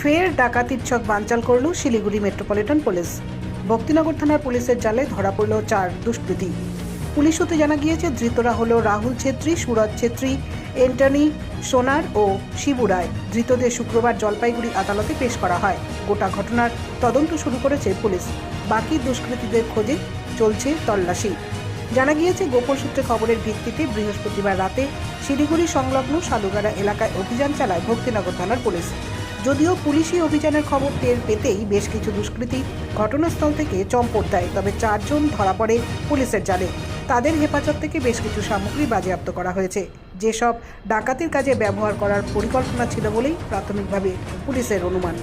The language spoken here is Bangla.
ফের ডাকাতির ছক বানচাল করল শিলিগুড়ি মেট্রোপলিটন পুলিশ। ভক্তিনগর থানার পুলিশের জালে ধরা পড়ল চার দুষ্কৃতী। পুলিশ সূত্রে জানা গিয়েছে, ধৃতরা হল রাহুল ছেত্রী, সুরজ ছেত্রী এন্টনি সোনার ও শিবু রায়। ধৃতদের শুক্রবার জলপাইগুড়ি আদালতে পেশ করা হয়। গোটা ঘটনার তদন্ত শুরু করেছে পুলিশ। বাকি দুষ্কৃতীদের খোঁজে চলছে তল্লাশি। জানা গিয়েছে, গোপন সূত্রে খবরের ভিত্তিতে বৃহস্পতিবার রাতে শিলিগুড়ি সংলগ্ন সালুগাড়া এলাকায় অভিযান চালায় ভক্তিনগর থানার পুলিশ। যদিও পুলিশি অভিযানের খবর টের পেতেই বেশ কিছু দুষ্কৃতী ঘটনাস্থল থেকে চম্পট দেয়, তবে চারজন ধরা পড়ে পুলিশের জালে। তাদের হেফাজত থেকে বেশ কিছু সামগ্রী বাজেয়াপ্ত করা হয়েছে। যেসব ডাকাতির কাজে ব্যবহার করার পরিকল্পনা ছিল বলেই প্রাথমিকভাবে পুলিশের অনুমান।